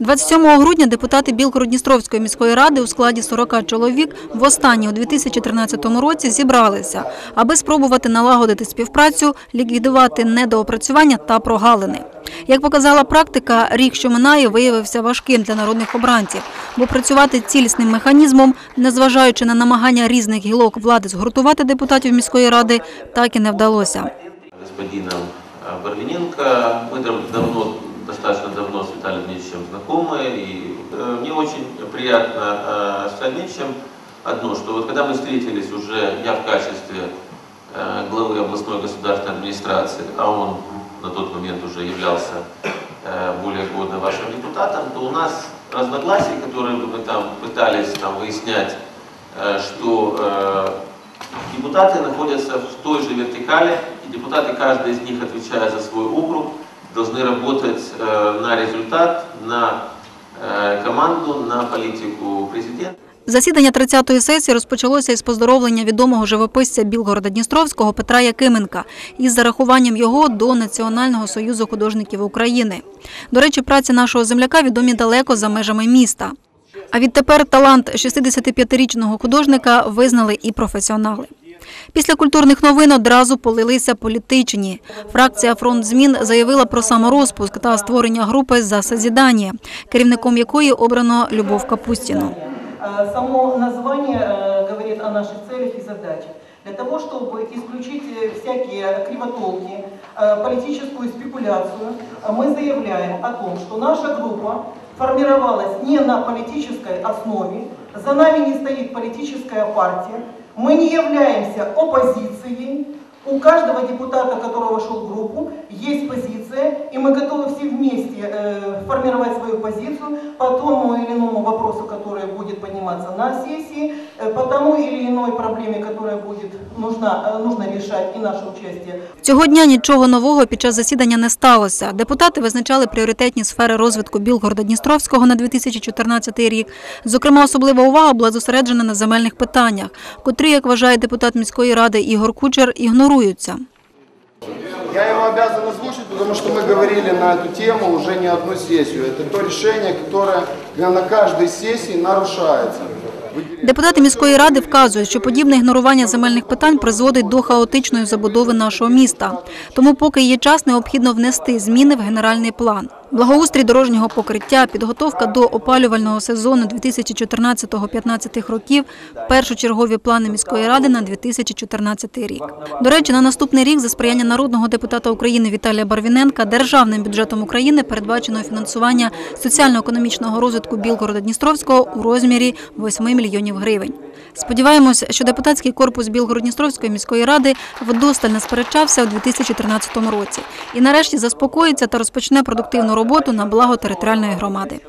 27 грудня депутати Білгород-Дністровської міської ради у складі 40 чоловік востаннє у 2013 році зібралися, аби спробувати налагодити співпрацю, ліквідувати недоопрацювання та прогалини. Як показала практика, рік, що минає, виявився важким для народних обранців, бо працювати цілісним механізмом, незважаючи на намагання різних гілок влади згуртувати депутатів міської ради, так і не вдалося. господином Барвиненко. Мы дав- давно, достаточно давно с Виталием Дмитриевичем знакомы, и э, мне очень приятно э, с Дмитриевичем одно, что вот когда мы встретились уже, я в качестве э, главы областной государственной администрации, а он на тот момент уже являлся э, более года вашим депутатом, то у нас разногласия, которые мы там пытались там выяснять, что Депутаты находятся в той же вертикали, и депутаты, каждый из них, отвечая за свой округ, должны работать э, на результат, на э, команду, на политику президента. Засідання 30-ї сесії розпочалося із поздоровлення відомого живописця Білгорода Дністровського Петра Якименка із зарахуванням його до Національного союзу художників України. До речі, праці нашого земляка відомі далеко за межами міста. А відтепер талант 65-річного художника визнали і професіонали. Після культурних новин одразу полилися політичні. Фракція «Фронт змін» заявила про саморозпуск та створення групи за созідання, керівником якої обрано Любов Капустіну. Э, Само название э, говорит о наших целях и задачах. Для того, чтобы исключить э, всякие кривотолки, э, политическую спекуляцию, э, мы заявляем о том, что наша группа формировалась не на политической основе, за нами не стоит политическая партия, мы не являемся оппозицией, у каждого депутата, который вошел в группу, есть позиция, и мы готовы все вместе э, формировать свою позицию по тому или иному вопросу, который будет подниматься на сессии, э, по тому или иной проблеме, которая будет нужна, э, нужно решать и наше участие Цього дня нічого нового під час засідання не сталося. Депутати визначали пріоритетні сфери розвитку Білгорода Дністровського на 2014 рік. Зокрема, особлива увага була зосереджена на земельних питаннях, котрі, як вважає депутат міської ради Ігор Кучер, ігноруються. Я его обязан озвучить, потому что мы говорили на эту тему уже не одну сессию. Это то решение, которое на каждой сессии нарушается. Депутати міської ради вказують, що подібне ігнорування земельних питань призводить до хаотичної забудови нашого міста. Тому, поки є час, необхідно внести зміни в генеральний план. Благоустрій дорожнього покриття, підготовка до опалювального сезону 2014-2015 років, першочергові плани міської ради на 2014 рік. До речі, на наступний рік за сприяння народного депутата України Віталія Барвіненка державним бюджетом України передбачено фінансування соціально-економічного розвитку Білгорода Дністровського у розмірі 8 мільйонів гривень. Сподіваємось, що депутатський корпус Білгород-Дністровської міської ради вдосталь не сперечався у 2013 році і нарешті заспокоїться та розпочне продуктивну роботу на благо територіальної громади.